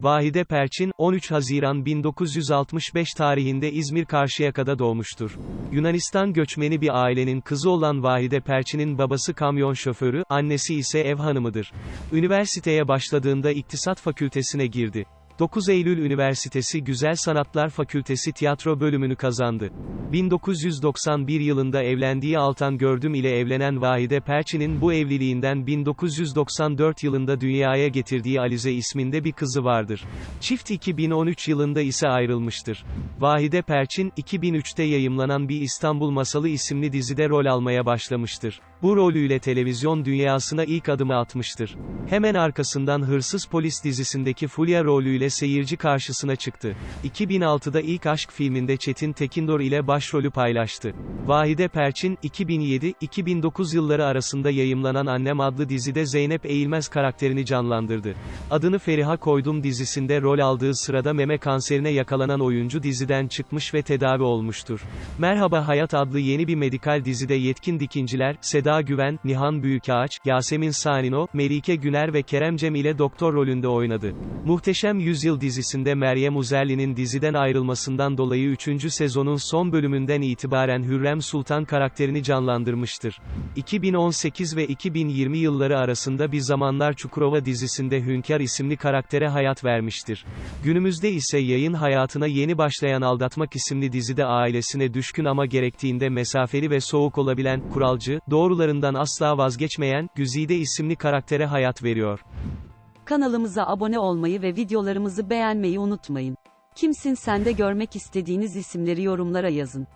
Vahide Perçin, 13 Haziran 1965 tarihinde İzmir Karşıyaka'da doğmuştur. Yunanistan göçmeni bir ailenin kızı olan Vahide Perçin'in babası kamyon şoförü, annesi ise ev hanımıdır. Üniversiteye başladığında İktisat Fakültesine girdi. 9 Eylül Üniversitesi Güzel Sanatlar Fakültesi tiyatro bölümünü kazandı. 1991 yılında evlendiği Altan Gördüm ile evlenen Vahide Perçin'in bu evliliğinden 1994 yılında dünyaya getirdiği Alize isminde bir kızı vardır. Çift 2013 yılında ise ayrılmıştır. Vahide Perçin, 2003'te yayımlanan bir İstanbul Masalı isimli dizide rol almaya başlamıştır. Bu rolüyle televizyon dünyasına ilk adımı atmıştır. Hemen arkasından Hırsız Polis dizisindeki Fulya rolüyle seyirci karşısına çıktı. 2006'da ilk aşk filminde Çetin Tekindor ile başrolü paylaştı. Vahide Perçin, 2007-2009 yılları arasında yayımlanan Annem adlı dizide Zeynep Eğilmez karakterini canlandırdı. Adını Feriha Koydum dizisinde rol aldığı sırada meme kanserine yakalanan oyuncu diziden çıkmış ve tedavi olmuştur. Merhaba Hayat adlı yeni bir medikal dizide yetkin dikinciler, Seda Güven, Nihan Büyükağaç, Yasemin Sanino, Melike Güner ve Kerem Cem ile doktor rolünde oynadı. Muhteşem Yüzyıl dizisinde Meryem Uzerli'nin diziden ayrılmasından dolayı 3. sezonun son bölümünden itibaren Hürrem Sultan karakterini canlandırmıştır. 2018 ve 2020 yılları arasında bir zamanlar Çukurova dizisinde Hünkar isimli karaktere hayat vermiştir. Günümüzde ise yayın hayatına yeni başlayan Aldatmak isimli dizide ailesine düşkün ama gerektiğinde mesafeli ve soğuk olabilen, kuralcı, doğrularından asla vazgeçmeyen, Güzide isimli karaktere hayat veriyor. Kanalımıza abone olmayı ve videolarımızı beğenmeyi unutmayın. Kimsin sende görmek istediğiniz isimleri yorumlara yazın.